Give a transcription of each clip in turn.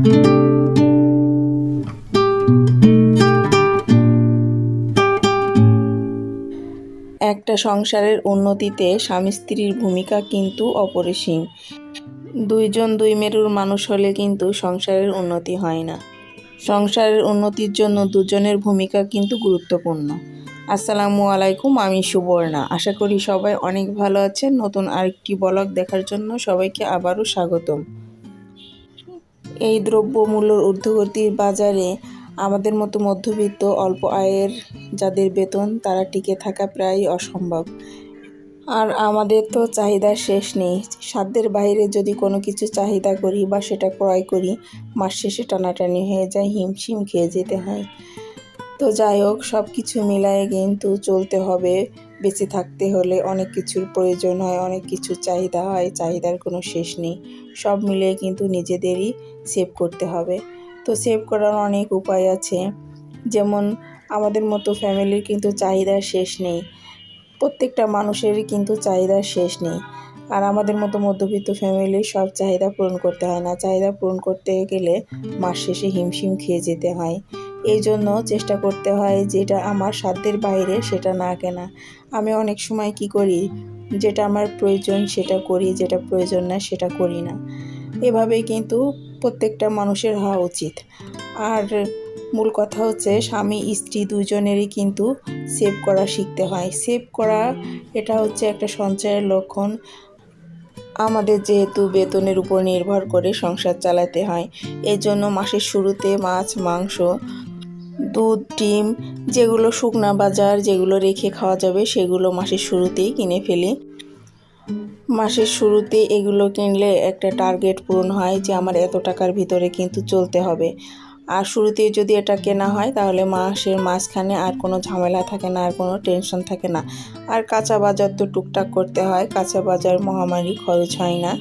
একটা সংসারের উন্নতিতে স্বামী স্ত্রীর ভূমিকা কিন্তু অপরিসীম। দুইজন দুই মেরুর মানুষ হলে কিন্তু সংসারের উন্নতি হয় না। সংসারের উন্নতির জন্য দুজনের ভূমিকা কিন্তু গুরুত্বপূর্ণ। আসসালামু আলাইকুম, আমি সুবর্ণা। আশা করি সবাই অনেক ভালো আছেন। নতুন আরেকটি ব্লগ দেখার জন্য সবাইকে আবারও স্বাগতম। এই দ্রব্যমূল্যর ঊর্ধ্বগতির বাজারে আমাদের মতো মধ্যবিত্ত অল্প আয়ের যাদের বেতন, তারা টিকে থাকা প্রায় অসম্ভব। আর আমাদের তো চাহিদার শেষ নেই। সাধ্যের বাইরে যদি কোনো কিছু চাহিদা করি বা সেটা ক্রয় করি, মাস শেষে টানাটানি হয়ে যায়, হিমশিম খেয়ে যেতে হয়। তো যাই হোক সব কিছু মিলায়ে কিন্তু চলতে হবে। বেঁচে থাকতে হলে অনেক কিছুর প্রয়োজন হয়, অনেক কিছু চাহিদা হয়, চাহিদার কোনো শেষ নেই। সব মিলিয়ে কিন্তু নিজেদেরই সেভ করতে হবে। তো সেভ করার অনেক উপায় আছে। যেমন আমাদের মতো ফ্যামিলির কিন্তু চাহিদার শেষ নেই। প্রত্যেকটা মানুষেরই কিন্তু চাহিদার শেষ নেই। আর আমাদের মতো মধ্যবিত্ত ফ্যামিলির সব চাহিদা পূরণ করতে হয় না। চাহিদা পূরণ করতে গেলে মাস শেষে হিমশিম খেয়ে যেতে হয়। এই জন্য চেষ্টা করতে হয় যেটা আমার সাধ্যের বাইরে সেটা না কেনা। আমি অনেক সময় কি করি? যেটা আমার প্রয়োজন সেটা করি, যেটা প্রয়োজন না সেটা করি না। এভাবেই কিন্তু প্রত্যেকটা মানুষের হওয়া উচিত। আর মূল কথা হচ্ছে, স্বামী, স্ত্রী দুজনেরই কিন্তু সেভ করা শিখতে হয়। সেভ করা এটা হচ্ছে একটা সঞ্চয়ের লক্ষণ। আমাদের যেহেতু বেতনের উপর নির্ভর করে সংসার চালাতে হয় এই জন্য মাসের শুরুতে মাছ, মাংস, দুধ, ডিম, যেগুলো শুকনা বাজার, যেগুলো রেখে খাওয়া যাবে, সেগুলো মাসের শুরুতেই কিনে ফেলি। মাসের শুরুতে এগুলো কিনলে একটা টার্গেট পূরণ হয় যে আমার এত টাকার ভিতরে কিন্তু চলতে হবে। আর শুরুতে যদি এটা কেনা হয়, তাহলে মাসের মাঝখানে আর কোনো ঝামেলা থাকে না, আর কোনো টেনশন থাকে না। আর কাঁচা বাজার তো টুকটাক করতে হয়, কাঁচা বাজার মহামারী খরচ হয় না।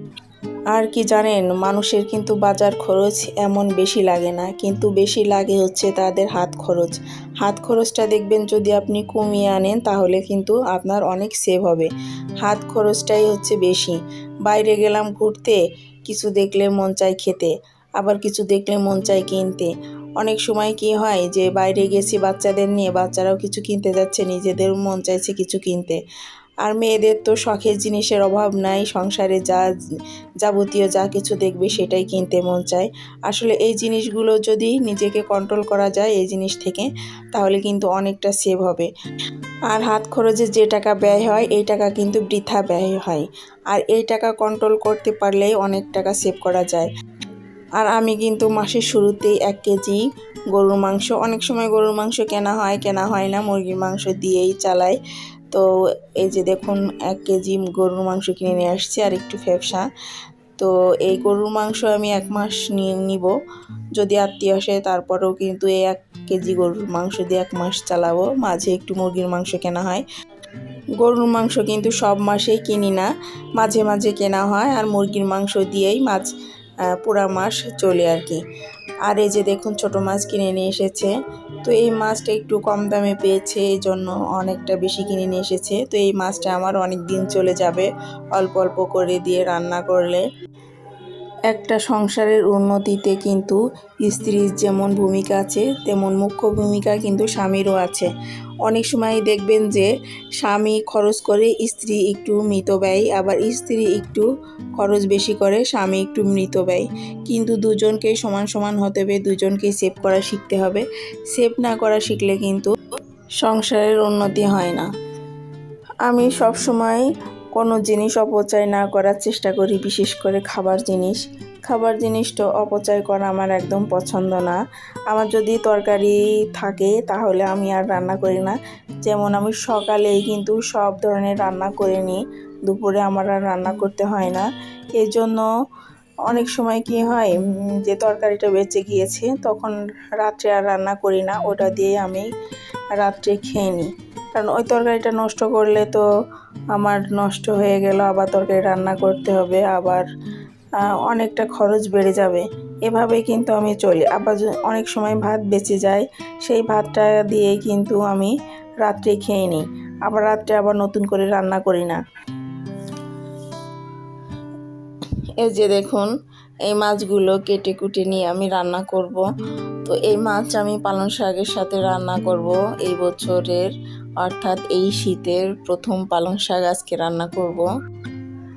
আর কি জানেন, মানুষের কিন্তু বাজার খরচ এমন বেশি লাগে না, কিন্তু বেশি লাগে হচ্ছে তাদের হাত খরচ। হাত খরচটা দেখবেন যদি আপনি কমিয়ে আনেন, তাহলে কিন্তু আপনার অনেক সেভ হবে। হাত খরচটাই হচ্ছে বেশি। বাইরে গেলাম ঘুরতে, কিছু দেখলে মন চায় খেতে, আবার কিছু দেখলে মন চায় কিনতে। অনেক সময় কি হয় যে বাইরে গেছি বাচ্চাদের নিয়ে, বাচ্চারাও কিছু কিনতে যাচ্ছে, নিজেদের মন চাইছে কিছু কিনতে। আর মেয়েদের তো শখের জিনিসের অভাব নাই, সংসারে যা যাবতীয় যা কিছু দেখবে সেটাই কিনতে মন চায়। আসলে এই জিনিসগুলো যদি নিজেকে কন্ট্রোল করা যায় এই জিনিস থেকে, তাহলে কিন্তু অনেকটা সেভ হবে। আর হাত খরচে যে টাকা ব্যয় হয়, এই টাকা কিন্তু বৃথা ব্যয় হয়। আর এই টাকা কন্ট্রোল করতে পারলেই অনেক টাকা সেভ করা যায়। আর আমি কিন্তু মাসের শুরুতেই এক কেজি গরুর মাংস, অনেক সময় গরুর মাংস কেনা হয় কেনা হয় না, মুরগির মাংস দিয়েই চালাই। তো এই যে দেখুন, এক কেজি গরুর মাংস কিনে নিয়ে আসছি আর একটু ফ্যাপসা তো এই গরুর মাংস আমি এক মাস নিয়ে নিব। যদি আত্মীয় আসে, তারপরেও কিন্তু এই এক কেজি গরুর মাংস দিয়ে এক মাস চালাবো। মাঝে একটু মুরগির মাংস কেনা হয়। গরুর মাংস কিন্তু সব মাসেই কিনি না। মাঝে মাঝে কেনা হয় আর মুরগির মাংস দিয়েই মাছ পুরা মাস চলে আর কি। আর এই যে দেখুন, ছোট মাছ কিনে নিয়ে এসেছে। তো এই মাছটা একটু কম দামে পেয়েছে, এই জন্য অনেকটা বেশি কিনে নিয়ে এসেছে। তো এই মাছটা আমার অনেক দিন চলে যাবে, অল্প অল্প করে দিয়ে রান্না করলে। একটা সংসারের উন্নতিতে কিন্তু স্ত্রীর যেমন ভূমিকা আছে, তেমন মুখ্য ভূমিকা কিন্তু স্বামীরও আছে। অনেক সময় দেখবেন যে স্বামী খরচ করে, স্ত্রী একটু মৃত ব্যয়, আবার স্ত্রী একটু খরচ বেশি করে, স্বামী একটু মৃত ব্যয়। কিন্তু দুজনকেই সমান সমান হতে হবে দুজনকেই সেভ করা শিখতে হবে। সেভ না করা শিখলে কিন্তু সংসারের উন্নতি হয় না। আমি সব সময় কোনো জিনিস অপচয় না করার চেষ্টা করি, বিশেষ করে খাবার জিনিস। খাবার জিনিসটা অপচয় করা আমার একদম পছন্দ না। আমার যদি তরকারি থাকে, তাহলে আমি আর রান্না করি না। যেমন আমি সকালেই কিন্তু সব ধরনের রান্না করে নিই। দুপুরে আমার আর রান্না করতে হয় না। এই জন্য অনেক সময় কি হয় যে তরকারিটা বেঁচে গিয়েছে, তখন রাত্রে আর রান্না করি না। ওটা দিয়ে আমি রাত্রে খেয়ে নিই। কারণ ওই তরকারিটা নষ্ট করলে তো আমার নষ্ট হয়ে গেল, আবার তরকারি রান্না করতে হবে, আবার অনেকটা খরচ বেড়ে যাবে। এভাবে কিন্তু আমি চলি। আবার অনেক সময় ভাত বেঁচে যায়, সেই ভাতটা দিয়ে কিন্তু আমি রাত্রে খেয়ে নিই। আবার রাত্রে আবার নতুন করে রান্না করি না। এই যে দেখুন এই মাছগুলো কেটে কুটে নিয়ে আমি রান্না করব। তো এই মাছ আমি পালং শাকের সাথে রান্না করব এই বছরের, অর্থাৎ এই শীতের প্রথম পালং শাক আজকে রান্না করব।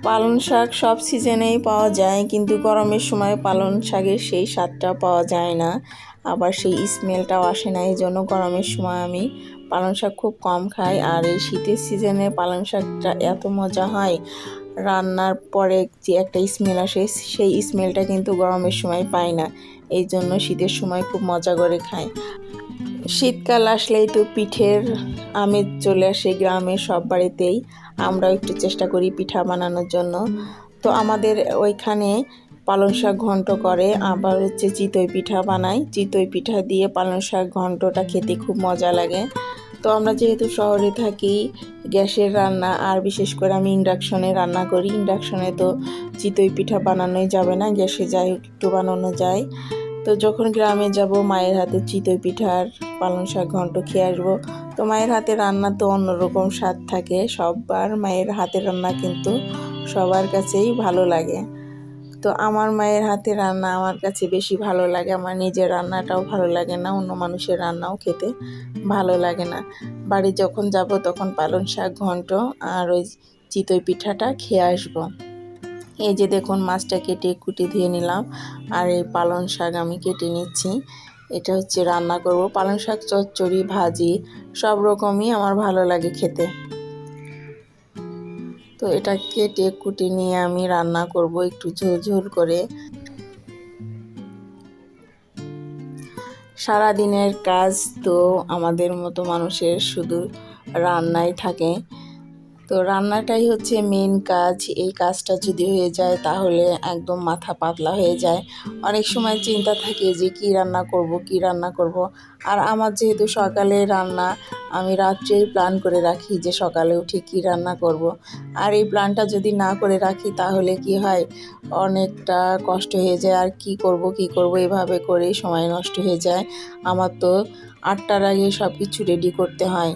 পালং শাক সব সিজনেই পাওয়া যায়, কিন্তু গরমের সময় পালং শাকের সেই স্বাদটা পাওয়া যায় না। আবার সেই স্মেলটাও আসে না, এই জন্য গরমের সময় আমি পালং শাক খুব কম খাই। আর এই শীতের সিজনে পালং শাকটা এত মজা হয় রান্নার পরে যে একটা স্মেল আসে, সেই স্মেলটা কিন্তু গরমের সময় পাই না। এই জন্য শীতের সময় খুব মজা করে খায় শীতকাল আসলেই তো পিঠের আমেজ চলে আসে গ্রামের সব বাড়িতেই। আমরাও একটু চেষ্টা করি পিঠা বানানোর জন্য। তো আমাদের ওইখানে পালং শাক ঘন্ট করে, আবার হচ্ছে চিতই পিঠা বানাই। চিতই পিঠা দিয়ে পালং শাক ঘন্টটা খেতে খুব মজা লাগে। তো আমরা যেহেতু শহরে থাকি, গ্যাসের রান্না, আর বিশেষ করে আমি ইন্ডাকশনে রান্না করি। ইন্ডাকশনে তো চিতই পিঠা বানানোই যাবে না, গ্যাসে যাই, একটু বানানো যায়। তো যখন গ্রামে যাব, মায়ের হাতে চিতই পিঠার পালং শাক ঘন্ট খেয়ে আসব। তো মায়ের হাতে রান্না তো অন্যরকম স্বাদ থাকে, সববার মায়ের হাতের রান্না কিন্তু সবার কাছেই ভালো লাগে। তো আমার মায়ের হাতে রান্না আমার কাছে বেশি ভালো লাগে। আমার নিজের রান্নাটাও ভালো লাগে না, অন্য মানুষের রান্নাও খেতে ভালো লাগে না। বাড়ি যখন যাব তখন পালং শাক ঘন্ট আর ওই চিতই পিঠাটা খেয়ে আসব। এই যে দেখুন মাছটা কেটে কুটি ধুয়ে নিলাম আর এই পালং শাক আমি কেটে নিচ্ছি। এটা হচ্ছে রান্না করব। পালং শাক, চচ্চড়ি, ভাজি সব রকমই আমার ভালো লাগে খেতে। তো এটা কেটে কুটি নিয়ে আমি রান্না করব একটু ঝোল ঝোল করে। সারা দিনের কাজ তো আমাদের মতো মানুষের শুধু রান্নাই থাকে। তো রান্নাটাই হচ্ছে মেন কাজ। এই কাজটা যদি হয়ে যায় তাহলে একদম মাথা পাতলা হয়ে যায়। অনেক সময় চিন্তা থাকে যে কি রান্না করব, কি রান্না করব। আর আমার যেহেতু সকালে রান্না, আমি রাত্রেই প্ল্যান করে রাখি যে সকালে উঠে কি রান্না করব। আর এই প্ল্যানটা যদি না করে রাখি তাহলে কি হয়? অনেকটা কষ্ট হয়ে যায়। আর কি করব কি করব এভাবে করেই সময় নষ্ট হয়ে যায়। আমার তো আটটার আগে সব কিছু রেডি করতে হয়।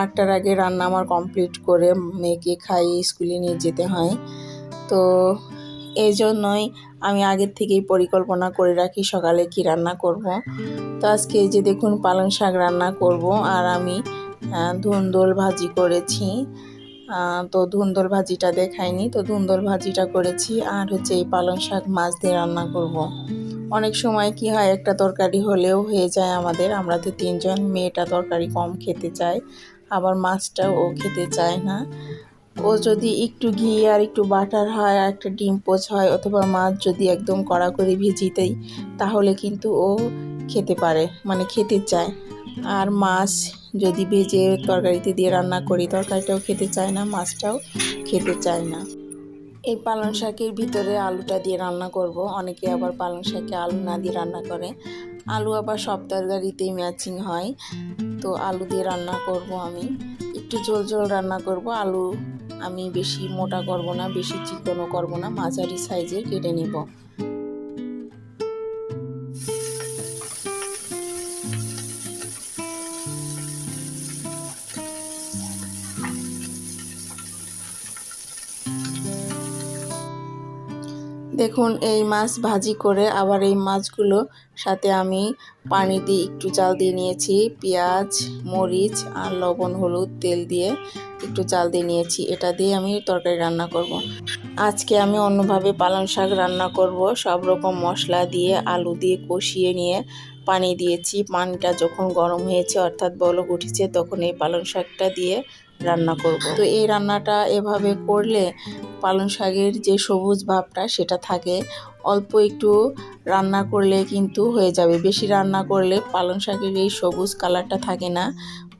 আটটার আগে রান্না আমার কমপ্লিট করে মেয়েকে খাইয়ে স্কুলে নিয়ে যেতে হয় তো এই জন্যই আমি আগের থেকেই পরিকল্পনা করে রাখি সকালে কি রান্না করব। তো আজকে এই যে দেখুন পালং শাক রান্না করব আর আমি ধুন্দল ভাজি করেছি তো ধুন্দল ভাজিটা দেখাইনি, তো ধুন্দল ভাজিটা করেছি আর হচ্ছে এই পালং শাক মাছ দিয়ে রান্না করব। অনেক সময় কি হয়, একটা তরকারি হলেও হয়ে যায় আমাদের, আমরা তো তিনজন মেয়েটা তরকারি কম খেতে চায় আবার মাছটাও ও খেতে চায় না। ও যদি একটু ঘি আর একটু বাটার হয়, আর একটা ডিম পোচ হয়, অথবা মাছ যদি একদম কড়া করে ভিজিয়ে দেয়, তাহলে কিন্তু ও খেতে পারে মানে খেতে চায়। আর মাছ যদি ভেজে তরকারিতে দিয়ে রান্না করি, তরকারিটাও খেতে চায় না, মাছটাও খেতে চায় না। এই পালং শাকের ভিতরে আলুটা দিয়ে রান্না করব। অনেকে আবার পালং শাকে আলু না দিয়ে রান্না করে। আলু আবার সব তরকারিতেই ম্যাচিং হয়। তো আলু দিয়ে রান্না করব আমি। একটু জল জল রান্না করব। আলু আমি বেশি মোটা করব না, বেশি চিকনও করব না। মাঝারি সাইজের কেটে নেব। দেখুন, এই মাছ ভাজি করে আবার এই মাছগুলো সাথে আমি পানি দিয়ে একটু চাল দিয়ে নিয়েছি। পেঁয়াজ, মরিচ আর লবণ, হলুদ, তেল দিয়ে একটু চাল দিয়ে নিয়েছি। এটা দিয়ে আমি তরকারি রান্না করব। আজকে আমি অন্যভাবে পালং শাক রান্না করব। সব রকম মশলা দিয়ে, আলু দিয়ে কষিয়ে নিয়ে পানি দিয়েছি। পানিটা যখন গরম হয়েছে, অর্থাৎ বলক উঠেছে, তখন এই পালং শাকটা দিয়ে রান্না করব। তো এই রান্নাটা এভাবে করলে পালং শাকের যে সবুজ ভাবটা সেটা থাকে। অল্প একটু রান্না করলে কিন্তু হয়ে যাবে। বেশি রান্না করলে পালং শাকের এই সবুজ কালারটা থাকে না,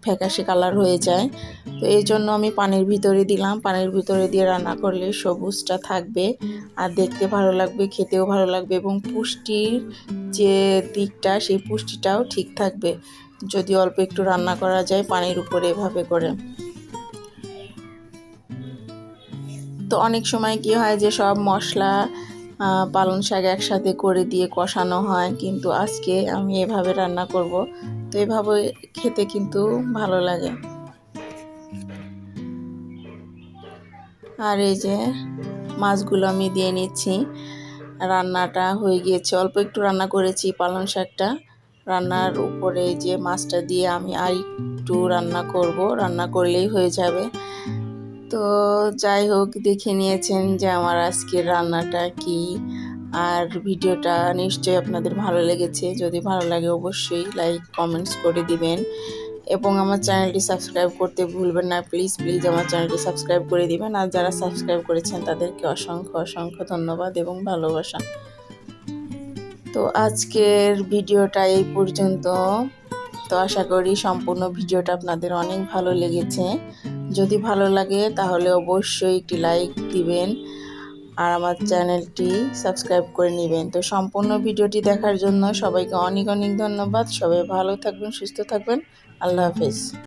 ফ্যাকাশে কালার হয়ে যায়। তো এই জন্য আমি পানির ভিতরে দিলাম। পানির ভিতরে দিয়ে রান্না করলে সবুজটা থাকবে আর দেখতে ভালো লাগবে, খেতেও ভালো লাগবে এবং পুষ্টির যে দিকটা, সেই পুষ্টিটাও ঠিক থাকবে। যদি অল্প একটু রান্না করা যায় পানির উপরে এভাবে করে। তো অনেক সময় কি হয় যে সব মশলা পালং শাক একসাথে করে দিয়ে কষানো হয়, কিন্তু আজকে আমি এভাবে রান্না করব। তো এভাবে খেতে কিন্তু ভালো লাগে। আর এই যে মাছগুলো আমি দিয়ে নিচ্ছি। রান্নাটা হয়ে গিয়েছে। অল্প একটু রান্না করেছি পালং শাকটা। রান্নার উপরে যে মাছটা দিয়ে আমি আর একটু রান্না করব। রান্না করলেই হয়ে যাবে। তো যাই হোক, দেখে নিয়েছেন যে আমার আজকের রান্নাটা কি, আর ভিডিওটা নিশ্চয়ই আপনাদের ভালো লেগেছে। যদি ভালো লাগে অবশ্যই লাইক কমেন্টস করে দিবেন। এবং আমার চ্যানেলটি সাবস্ক্রাইব করতে ভুলবেন না প্লিজ প্লিজ আমার চ্যানেলটি সাবস্ক্রাইব করে দিবেন। আর যারা সাবস্ক্রাইব করেছেন, তাদেরকে অসংখ্য অসংখ্য ধন্যবাদ এবং ভালোবাসা। তো আজকের ভিডিওটা এই পর্যন্ত। তো আশা করি সম্পূর্ণ ভিডিওটা আপনাদের অনেক ভালো লেগেছে। যদি ভালো লাগে, তাহলে অবশ্যই একটি লাইক দিবেন আর আমার চ্যানেলটি সাবস্ক্রাইব করে নেবেন। তো সম্পূর্ণ ভিডিওটি দেখার জন্য সবাইকে অনেক অনেক ধন্যবাদ। সবাই ভালো থাকবেন, সুস্থ থাকবেন। আল্লাহ হাফিজ।